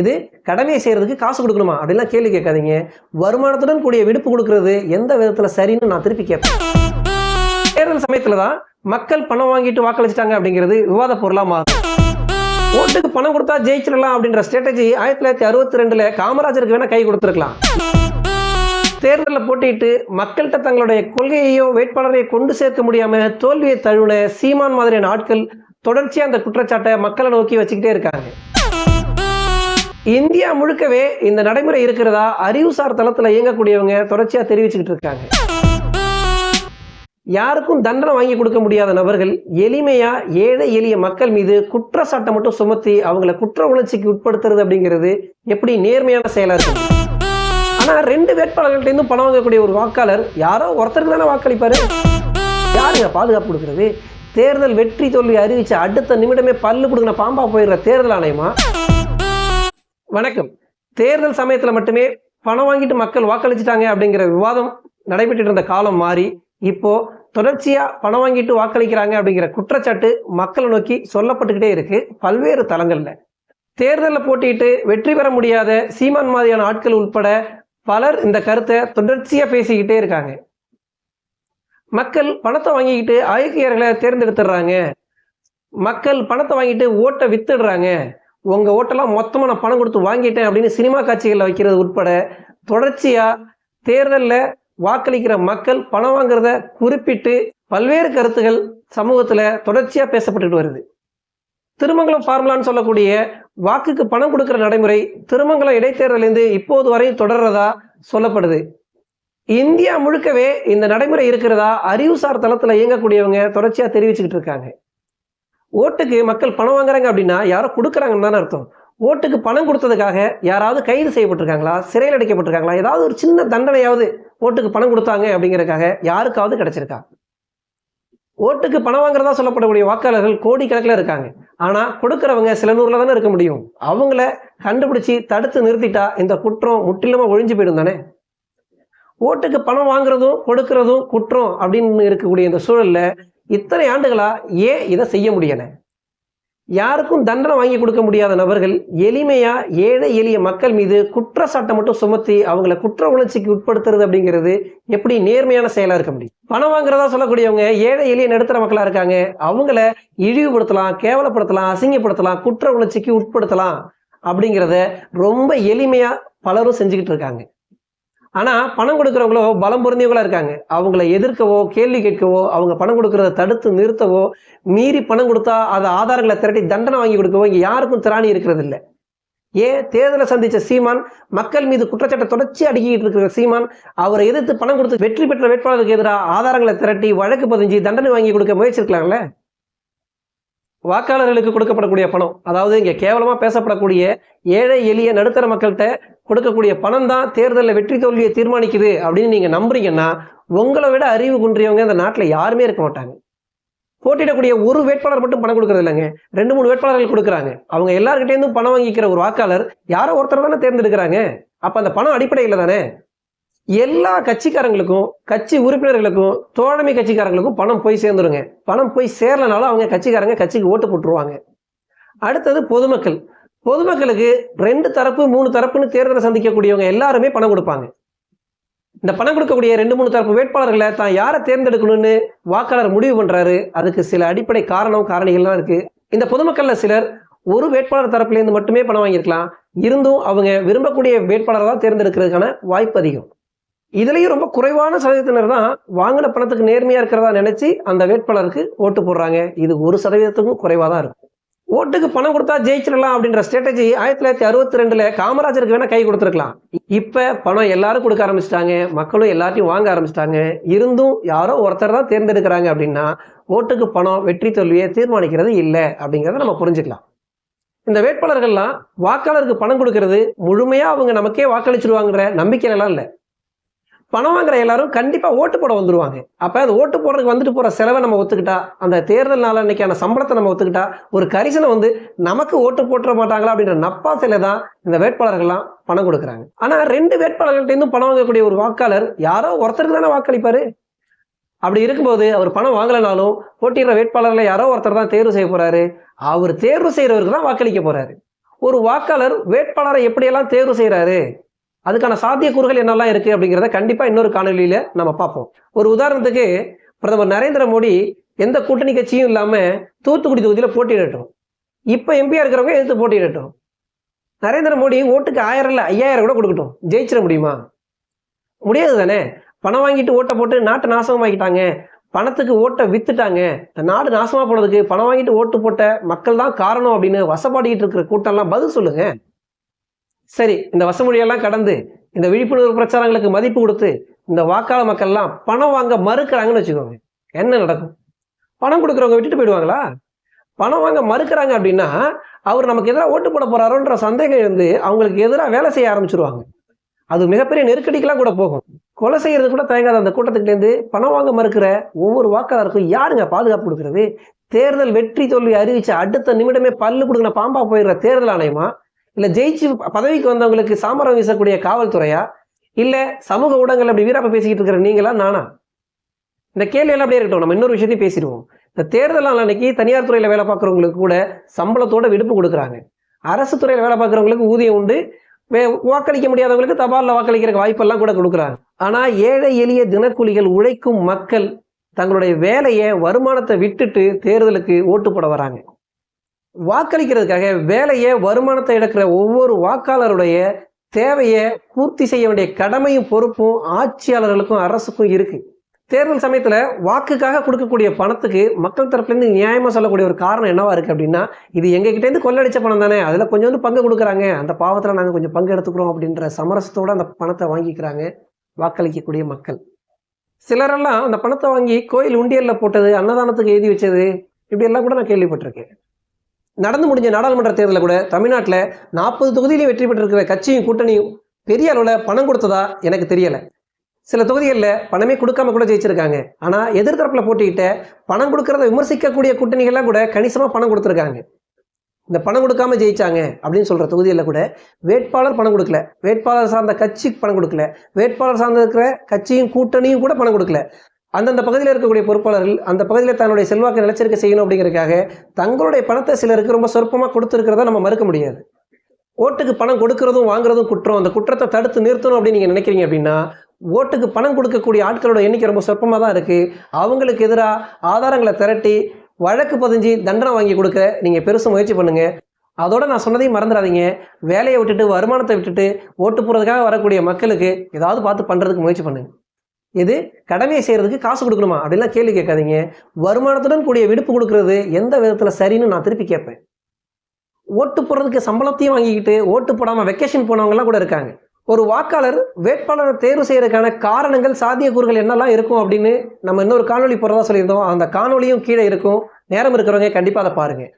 எது? கடமையை செய்யறதுக்கு காசு கொடுக்கணுமா? அப்படிலாம் கேள்வி கேட்காதீங்க. வருமானத்துடன் கூடிய விடுப்பு கொடுக்கறது எந்த விதத்துல சரின்னு நான் திருப்பி கேட்பேன். தேர்தல் சமயத்தில் தான் மக்கள் பணம் வாங்கிட்டு வாக்களிச்சிட்டாங்க அப்படிங்கிறது விவாத பொருளாக மாறும். ஓட்டுக்கு பணம் கொடுத்தா ஜெயிச்சிடலாம் அப்படின்ற ஸ்ட்ராட்டஜி ஆயிரத்தி தொள்ளாயிரத்தி அறுபத்தி ரெண்டுல காமராஜருக்கு வேணா கை கொடுத்துருக்கலாம். தேர்தலில் போட்டிட்டு மக்கள்கிட்ட தங்களுடைய கொள்கையையோ வேட்பாளரையோ கொண்டு சேர்க்க முடியாம தோல்வியை தழுவின சீமான் மாதிரியான ஆட்கள் தொடர்ச்சியா அந்த குற்றச்சாட்டை மக்களை நோக்கி வச்சுக்கிட்டே இருக்காங்க. இந்தியா முழுக்கவே இந்த நடைமுறை இருக்கிறதா? அறிவுசார் தளத்துல இயங்கக்கூடியவங்க தொடர்ச்சியா தெரிவிச்சுக்கிட்டு இருக்காங்க. யாருக்கும் தண்டனை வாங்கி கொடுக்க முடியாத நபர்கள் எளிமையா ஏழை எளிய மக்கள் மீது குற்றச்சாட்டை மட்டும் சுமத்தி அவங்கள குற்ற உணர்ச்சிக்கு உட்படுத்துறது அப்படிங்கிறது எப்படி நேர்மையான செயலா இருக்கு? ஆனா ரெண்டு வேட்பாளர்கள்ட்ட இருந்தும் பணம் வாங்கக்கூடிய ஒரு வாக்காளர் யாரோ ஒருத்தருக்கு தானே வாக்களிப்பாரு? யாருங்க பாதுகாப்பு கொடுக்கறது? தேர்தல் வெற்றி தோல்வி அறிவிச்ச அடுத்த நிமிடமே பல்லு கொடுக்கிற பாம்பா போயிடுற தேர்தல் ஆணையமா? வணக்கம். தேர்தல் சமயத்தில் மட்டுமே பணம் வாங்கிட்டு மக்கள் வாக்களிச்சிட்டாங்க அப்படிங்கிற விவாதம் நடைபெற்று இருந்த காலம் மாறி இப்போ தொடர்ச்சியா பணம் வாங்கிட்டு வாக்களிக்கிறாங்க அப்படிங்கிற குற்றச்சாட்டு மக்களை நோக்கி சொல்லப்பட்டுக்கிட்டே இருக்கு பல்வேறு தளங்கள்ல. தேர்தலில் போட்டியிட்டு வெற்றி பெற முடியாத சீமான் மாதிரியான ஆட்கள் உட்பட பலர் இந்த கருத்தை தொடர்ச்சியா பேசிக்கிட்டே இருக்காங்க. மக்கள் பணத்தை வாங்கிக்கிட்டு ஆயக்கியர்களை தேர்ந்தெடுத்துடுறாங்க. மக்கள் பணத்தை வாங்கிட்டு ஓட்டை வித்துடுறாங்க. உங்க ஓட்டெல்லாம் மொத்தமாக நான் பணம் கொடுத்து வாங்கிட்டேன் அப்படின்னு சினிமா காட்சிகளில் வைக்கிறது உட்பட தொடர்ச்சியா தேர்தலில் வாக்களிக்கிற மக்கள் பணம் வாங்குறத குறிப்பிட்டு பல்வேறு கருத்துகள் சமூகத்துல தொடர்ச்சியா பேசப்பட்டுட்டு வருது. திருமங்கலம் ஃபார்முலான்னு சொல்லக்கூடிய வாக்குக்கு பணம் கொடுக்கிற நடைமுறை திருமங்கலம் இடைத்தேர்தலேருந்து இப்போது வரையும் தொடர்றதா சொல்லப்படுது. இந்தியா முழுக்கவே இந்த நடைமுறை இருக்கிறதா அறிவுசார் தளத்தில் இயங்கக்கூடியவங்க தொடர்ச்சியாக தெரிவிச்சுக்கிட்டு இருக்காங்க. ஓட்டுக்கு மக்கள் பணம் வாங்குறாங்க அப்படின்னா யாரோ கொடுக்குறாங்கன்னு தானே அர்த்தம். ஓட்டுக்கு பணம் கொடுத்ததுக்காக யாராவது கைது செய்யப்பட்டிருக்காங்களா? சிறையில் அடைக்கப்பட்டிருக்காங்களா? ஏதாவது ஒரு சின்ன தண்டனையாவது ஓட்டுக்கு பணம் கொடுத்தாங்க அப்படிங்கிறதுக்காக யாருக்காவது கிடைச்சிருக்கா? ஓட்டுக்கு பணம் வாங்குறதா சொல்லப்படக்கூடிய வாக்காளர்கள் கோடிக்கணக்கில் இருக்காங்க. ஆனால் கொடுக்குறவங்க சில நூறில் தானே இருக்க முடியும். அவங்கள கண்டுபிடிச்சி தடுத்து நிறுத்திட்டா இந்த குற்றம் முற்றிலுமா ஒழிஞ்சு போயிடும் தானே? ஓட்டுக்கு பணம் வாங்குறதும் கொடுக்கறதும் குற்றம் அப்படின்னு இருக்கக்கூடிய இந்த சூழல்ல இத்தனை ஆண்டுகளா ஏன் இதை செய்ய முடியல? யாருக்கும் தண்டனை வாங்கி கொடுக்க முடியாத நபர்கள் எளிமையா ஏழை எளிய மக்கள் மீது குற்றச்சாட்டை மட்டும் சுமத்தி அவங்கள குற்ற உணர்ச்சிக்கு உட்படுத்துறது அப்படிங்கிறது எப்படி நேர்மையான செயலா இருக்க முடியும்? பணம் வாங்குறதா சொல்லக்கூடியவங்க ஏழை எளிய நடுத்தர மக்களா இருக்காங்க அவங்கள இழிவுபடுத்தலாம் கேவலப்படுத்தலாம் அசிங்கப்படுத்தலாம் குற்ற உணர்ச்சிக்கு உட்படுத்தலாம் அப்படிங்கிறத ரொம்ப எளிமையா பலரும் செஞ்சுக்கிட்டு இருக்காங்க. ஆனால் பணம் கொடுக்குறவங்களோ பலம் பொருந்தியவங்களா இருக்காங்க. அவங்கள எதிர்க்கவோ கேள்வி கேட்கவோ அவங்க பணம் கொடுக்குறத தடுத்து நிறுத்தவோ மீறி பணம் கொடுத்தா அதை ஆதாரங்களை திரட்டி தண்டனை வாங்கி கொடுக்கவோ இங்கே யாருக்கும் திராணி இருக்கிறது இல்லை ஏன் தேர்தலை சந்தித்த சீமான் மக்கள் மீது குற்றச்சாட்டை தொடர்ச்சி அடுக்கிட்டு இருக்கிற சீமான் அவரை எதிர்த்து பணம் கொடுத்து வெற்றி பெற்ற வேட்பாளருக்கு எதிராக ஆதாரங்களை திரட்டி வழக்கு பதிஞ்சு தண்டனை வாங்கி கொடுக்க முயற்சிருக்கலாம்ல? வாக்காளர்களுக்கு கொடுக்கப்படக்கூடிய பணம் அதாவது இங்கே கேவலமாக பேசப்படக்கூடிய ஏழை எளிய நடுத்தர மக்கள்கிட்ட கொடுக்கக்கூடிய பணம் தான் தேர்தலில் வெற்றி தோல்வியை தீர்மானிக்குது அப்படின்னு நீங்கள் நம்புறீங்கன்னா உங்களை விட அறிவு குன்றியவங்க அந்த நாட்டில் யாருமே இருக்க மாட்டாங்க. போட்டியிடக்கூடிய ஒரு வேட்பாளர் மட்டும் பணம் கொடுக்கறது இல்லைங்க. ரெண்டு மூணு வேட்பாளர்கள் கொடுக்குறாங்க. அவங்க எல்லார்கிட்ட இருந்தும் பணம் வாங்கிக்கிற ஒரு வாக்காளர் யாரோ ஒருத்தர் தானே தேர்ந்தெடுக்கிறாங்க. அப்போ அந்த பணம் அடிப்படையில் தானே? எல்லா கட்சிக்காரங்களுக்கும் கட்சி உறுப்பினர்களுக்கும் தோழமை கட்சிக்காரங்களுக்கும் பணம் போய் சேர்ந்துருங்க. பணம் போய் சேரலனாலும் அவங்க கட்சிக்காரங்க கட்சிக்கு ஓட்டு போட்டுருவாங்க. அடுத்தது பொதுமக்கள். பொதுமக்களுக்கு ரெண்டு தரப்பு மூணு தரப்புன்னு தேர்தலை சந்திக்கக்கூடியவங்க எல்லாருமே பணம் கொடுப்பாங்க. இந்த பணம் கொடுக்கக்கூடிய ரெண்டு மூணு தரப்பு வேட்பாளர்களை தான் யாரை தேர்ந்தெடுக்கணும்னு வாக்காளர் முடிவு பண்ணுறாரு அதுக்கு சில அடிப்படை காரணம் காரணிகள்லாம் இருக்குது இந்த பொதுமக்களில் சிலர் ஒரு வேட்பாளர் தரப்புலேருந்து மட்டுமே பணம் வாங்கியிருக்கலாம். இருந்தும் அவங்க விரும்பக்கூடிய வேட்பாளரை தான் தேர்ந்தெடுக்கிறதுக்கான வாய்ப்பு அதிகம். இதுலேயும் ரொம்ப குறைவான சதவீதத்தினர் தான் வாங்கின பணத்துக்கு நேர்மையாக இருக்கிறதா நினச்சி அந்த வேட்பாளருக்கு ஓட்டு போடுறாங்க. இது ஒரு சதவீதத்துக்கும் குறைவாக தான் இருக்கும். ஓட்டுக்கு பணம் கொடுத்தா ஜெயிச்சிடலாம் அப்படின்ற ஸ்ட்ராட்டஜி ஆயிரத்தி தொள்ளாயிரத்தி அறுபத்தி ரெண்டுல காமராஜருக்கு வேணா கை கொடுத்துருக்கலாம். இப்ப பணம் எல்லாரும் கொடுக்க ஆரம்பிச்சிட்டாங்க மக்களும் எல்லாத்தையும் வாங்க ஆரம்பிச்சிட்டாங்க. இருந்தும் யாரோ ஒருத்தர் தான் தேர்ந்தெடுக்கிறாங்க அப்படின்னா ஓட்டுக்கு பணம் வெற்றி தோல்வியை தீர்மானிக்கிறது இல்லை அப்படிங்கிறத நம்ம புரிஞ்சுக்கலாம். இந்த வேட்பாளர்கள்லாம் வாக்காளருக்கு பணம் கொடுக்கறது முழுமையா அவங்க நமக்கே வாக்களிச்சிருவாங்கிற நம்பிக்கையிலாம் இல்லை. பணம் வாங்குற எல்லாரும் கண்டிப்பாக ஓட்டு போட வந்துருவாங்க. அப்போ அது ஓட்டு போடுறதுக்கு வந்துட்டு போகிற செலவை நம்ம ஒத்துக்கிட்டா அந்த தேர்தல் நாள் அன்னைக்கான சம்பளத்தை நம்ம ஒத்துக்கிட்டா ஒரு கரிசனை வந்து நமக்கு ஓட்டு போட்டுற மாட்டாங்களா அப்படின்ற நப்பாசையில தான் இந்த வேட்பாளர்கள்லாம் பணம் கொடுக்குறாங்க. ஆனால் ரெண்டு வேட்பாளர்கள்ட்டேருந்தும் பணம் வாங்கக்கூடிய ஒரு வாக்காளர் யாரோ ஒருத்தருக்கு தானே வாக்களிப்பார்? அப்படி இருக்கும்போது அவர் பணம் வாங்கலைனாலும் போட்டியிடுற வேட்பாளர்களை யாரோ ஒருத்தர் தான் தேர்வு செய்ய போகிறாரு அவர் தேர்வு செய்கிறவருக்கு தான் வாக்களிக்க போகிறாரு ஒரு வாக்காளர் வேட்பாளரை எப்படியெல்லாம் தேர்வு செய்கிறாரு அதுக்கான சாத்தியக்கூறுகள் என்னெல்லாம் இருக்கு அப்படிங்கிறத கண்டிப்பா இன்னொரு காணொலியில நம்ம பார்ப்போம். ஒரு உதாரணத்துக்கு பிரதமர் நரேந்திர மோடி எந்த கூட்டணி கட்சியும் இல்லாம தூத்துக்குடி தொகுதியில போட்டியிடட்டும். இப்ப எம்பியா இருக்கிறவங்க எதிர்த்து போட்டியிடட்டும். நரேந்திர மோடி ஓட்டுக்கு ஆயிரம் இல்லை ஐயாயிரம் கூட கொடுக்கட்டும். ஜெயிச்சிட முடியுமா? முடியாது தானே? பணம் வாங்கிட்டு ஓட்டை போட்டு நாட்டை நாசமாக்கிட்டாங்க. பணத்துக்கு ஓட்டை வித்துட்டாங்க. இந்த நாடு நாசமா போனதுக்கு பணம் வாங்கிட்டு ஓட்டு போட்ட மக்கள் தான் காரணம் அப்படின்னு வசப்பாடிக்கிட்டு இருக்கிற கூட்டம்லாம் பதில் சொல்லுங்க. சரி இந்த வசமொழியெல்லாம் கடந்து இந்த விழிப்புணர்வு பிரச்சாரங்களுக்கு மதிப்பு கொடுத்து இந்த வாக்காளர் மக்கள்லாம் பணம் வாங்க மறுக்கிறாங்கன்னு வச்சுக்கோங்க. என்ன நடக்கும்? பணம் கொடுக்குறவங்க விட்டுட்டு போயிடுவாங்களா? பணம் வாங்க மறுக்கிறாங்க அப்படின்னா அவர் நமக்கு எதிராக ஓட்டு போட போறாரோன்ற சந்தேகம் இருந்து அவங்களுக்கு எதிராக வேலை செய்ய ஆரம்பிச்சிருவாங்க. அது மிகப்பெரிய நெருக்கடிக்கெல்லாம் கூட போகும். கொலை செய்யறது கூட தயங்காத. அந்த கூட்டத்துக்கிட்டேருந்து பணம் வாங்க மறுக்கிற ஒவ்வொரு வாக்காளருக்கும் யாருங்க பாதுகாப்பு கொடுக்கறது? தேர்தல் வெற்றி தோல்வி அறிவிச்ச அடுத்த நிமிடமே பல்லு கொடுக்குற பாம்பா போயிடுற தேர்தல் ஆணையமா? இல்லை ஜெயிச்சு பதவிக்கு வந்தவங்களுக்கு சாமரம் வீசக்கூடிய காவல்துறையா? இல்லை சமூக ஊடகங்கள் அப்படி வீராப்ப பேசிக்கிட்டு இருக்கிற நீங்களா நானா? இந்த கேள்வியெல்லாம் அப்படியே இருக்கட்டும். நம்ம இன்னொரு விஷயத்தையும் பேசிடுவோம். இந்த தேர்தல் அன்னைக்கு தனியார் துறையில் வேலை பார்க்குறவங்களுக்கு கூட சம்பளத்தோட விடுப்பு கொடுக்குறாங்க. அரசு துறையில் வேலை பார்க்குறவங்களுக்கு ஊதியம் உண்டு. வே- வாக்களிக்க முடியாதவங்களுக்கு தபாலில் வாக்களிக்கிற வாய்ப்பெல்லாம் கூட கொடுக்குறாங்க. ஆனால் ஏழை எளிய தினக்கூலிகள் உழைக்கும் மக்கள் தங்களுடைய வேலையை வருமானத்தை விட்டுட்டு தேர்தலுக்கு ஓட்டு போட வராங்க. வாக்களிக்கிறதுக்காக வேலையை வருமானத்தை இழக்கிற ஒவ்வொரு வாக்காளருடைய தேவையை பூர்த்தி செய்ய வேண்டிய கடமையும் பொறுப்பும் ஆட்சியாளர்களுக்கும் அரசுக்கும் இருக்கு. தேர்தல் சமயத்தில் வாக்குக்காக கொடுக்கக்கூடிய பணத்துக்கு மக்கள் தரப்புலேருந்து நியாயமாக சொல்லக்கூடிய ஒரு காரணம் என்னவா இருக்குது அப்படின்னா இது எங்ககிட்டேருந்து கொள்ளடிச்ச பணம் தானே அதில் கொஞ்சம் வந்து பங்கு கொடுக்குறாங்க. அந்த பாவத்தில் நாங்கள் கொஞ்சம் பங்கு எடுத்துக்கிறோம் அப்படின்ற சமரசத்தோடு அந்த பணத்தை வாங்கிக்கிறாங்க வாக்களிக்கக்கூடிய மக்கள். சிலரெல்லாம் அந்த பணத்தை வாங்கி கோயில் உண்டியலில் போட்டது அன்னதானத்துக்கு எழுதி வச்சது இப்படியெல்லாம் கூட நான் கேள்விப்பட்டிருக்கேன். நடந்து முடிஞ்ச நாடாளுமன்ற தேர்தலில் கூட தமிழ்நாட்டில் நாற்பது தொகுதியிலே வெற்றி பெற்றிருக்கிற கட்சியும் கூட்டணியும் பெரிய அளவில் பணம் கொடுத்ததா எனக்கு தெரியல. சில தொகுதிகளில் பணமே கொடுக்காம கூட ஜெயிச்சிருக்காங்க. ஆனால் எதிர்த்தரப்பில் போட்டிக்கிட்ட பணம் கொடுக்கறத விமர்சிக்கக்கூடிய கூட்டணிகள்லாம் கூட கணிசமாக பணம் கொடுத்துருக்காங்க. இந்த பணம் கொடுக்காம ஜெயிச்சாங்க அப்படின்னு சொல்ற தொகுதியில் கூட வேட்பாளர் பணம் கொடுக்கல. வேட்பாளர் சார்ந்த கட்சிக்கு பணம் கொடுக்கல. வேட்பாளர் சார்ந்த இருக்கிற கட்சியும் கூட்டணியும் கூட பணம் கொடுக்கல. அந்தந்த பகுதியில் இருக்கக்கூடிய பொறுப்பாளர்கள் அந்த பகுதியில் தன்னுடைய செல்வாக்கு நிலச்சரிக்கை செய்யணும் அப்படிங்கிறதுக்காக தங்களுடைய பணத்தை சிலருக்கு ரொம்ப சொற்பமாக கொடுத்துருக்கிறத நம்ம மறுக்க முடியாது. ஓட்டுக்கு பணம் கொடுக்கறதும் வாங்குறதும் குற்றம். அந்த குற்றத்தை தடுத்து நிறுத்தணும் அப்படின்னு நீங்கள் நினைக்கிறீங்க அப்படின்னா ஓட்டுக்கு பணம் கொடுக்கக்கூடிய ஆட்களோட எண்ணிக்கை ரொம்ப சொற்பமாக தான் இருக்குது அவங்களுக்கு எதிராக ஆதாரங்களை திரட்டி வழக்கு பதிஞ்சு தண்டனை வாங்கி கொடுக்க நீங்கள் பெருசு முயற்சி பண்ணுங்கள் அதோட நான் சொன்னதையும் மறந்துடாதீங்க. வேலையை விட்டுட்டு வருமானத்தை விட்டுட்டு ஓட்டு போகிறதுக்காக வரக்கூடிய மக்களுக்கு ஏதாவது பார்த்து பண்ணுறதுக்கு முயற்சி பண்ணுங்கள் எது? கடமையை செய்கிறதுக்கு காசு கொடுக்கணுமா? அப்படின்லாம் கேள்வி கேட்காதீங்க. வருமானத்துடன் கூடிய விடுப்பு கொடுக்கறது எந்த விதத்தில் சரின்னு நான் திருப்பி கேட்பேன். ஓட்டு போடுறதுக்கு சம்பளத்தையும் வாங்கிக்கிட்டு ஓட்டு போடாமல் வெக்கேஷன் போனவங்கலாம் கூட இருக்காங்க. ஒரு வாக்காளர் வேட்பாளரை தேர்வு செய்யறதுக்கான காரணங்கள் சாத்தியக்கூறுகள் என்னெல்லாம் இருக்கும் அப்படின்னு நம்ம இன்னொரு காணொலி போடுறதா சொல்லியிருந்தோம். அந்த காணொலியும் கீழே இருக்கும். நேரம் இருக்கிறவங்க கண்டிப்பாக அதை பாருங்கள்